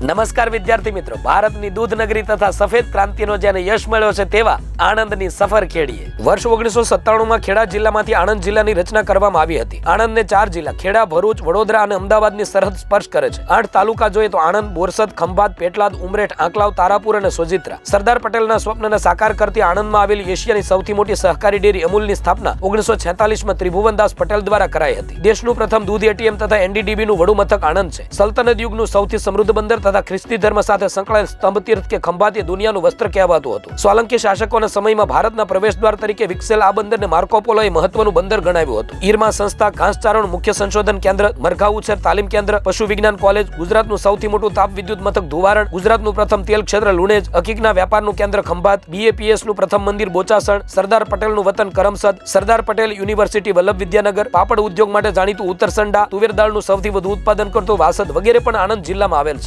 નમસ્કાર વિદ્યાર્થી મિત્રો. ભારતની દૂધ નગરી તથા સફેદ ક્રાંતિનો જેને યશ મળ્યો છે તેવા આણંદની સફર ખેડીએ. વર્ષ ઓગણીસો સત્તાણુંમાં ખેડા જિલ્લામાંથી આણંદ જિલ્લાની રચના કરવામાં આવી હતી. આણંદને ચાર જિલ્લા, ખેડા, ભરૂચ, વડોદરા અને અમદાવાદની સરહદ સ્પર્શ કરે છે. આઠ તાલુકા જોઈએ તો આણંદ, બોરસદ, ખંભાત, પેટલાદ, ઉમરેઠ, આંકલાવ, તારાપુર અને સોજિત્રા. સરદાર પટેલના સ્વપ્નને સાકાર કરતી આણંદમાં આવેલી એશિયાની સૌથી મોટી સહકારી ડેરી અમૂલની સ્થાપના ઓગણીસો છેતાલીસમાં ત્રિભુવનદાસ પટેલ દ્વારા કરાઈ હતી. દેશનું પ્રથમ દૂધ એટીએમ તથા એનડીડીબી નું વડું મથક આણંદ છે. સલ્તનત યુગનું સૌથી સમૃદ્ધ બંદર તથા ખ્રિસ્તી ધર્મ સાથે સંકળાયેલ સ્તંભ તીર્થ કે ખંભાતી દુનિયાનું વસ્ત્ર કહેવાતું હતું. સોલંકી શાસકોના સમયમાં ભારતના પ્રવેશદ્વાર તરીકે વિકસેલ આ બંદરને માર્કોપોલોએ મહત્વનું બંદર ગણાવ્યું હતું. ઈરમા સંસ્થા ઘાસચારણ મુખ્ય સંશોધન કેન્દ્ર, મરઘા ઉછેર તાલીમ કેન્દ્ર પશુ વિજ્ઞાન કોલેજ, ગુજરાતનું સૌથી મોટું તાપ વિદ્યુત મથક ધુવારણ, ગુજરાતનું પ્રથમ તેલ ક્ષેત્ર લુણેજ, હકીકના વેપારનું કેન્દ્ર ખંભાત બીએપીએસનું પ્રથમ મંદિર બોચાસણ, સરદાર પટેલનું વતન કરમસદ, સરદાર પટેલ યુનિવર્સિટી વલ્લભ વિદ્યાનગર, પાપડ ઉદ્યોગ માટે જાણીતું ઉત્તરસંડા, તુવેર દાળનું સૌથી વધુ ઉત્પાદન કરતું વાસદ વગેરે પણ આણંદ જિલ્લામાં આવેલ છે.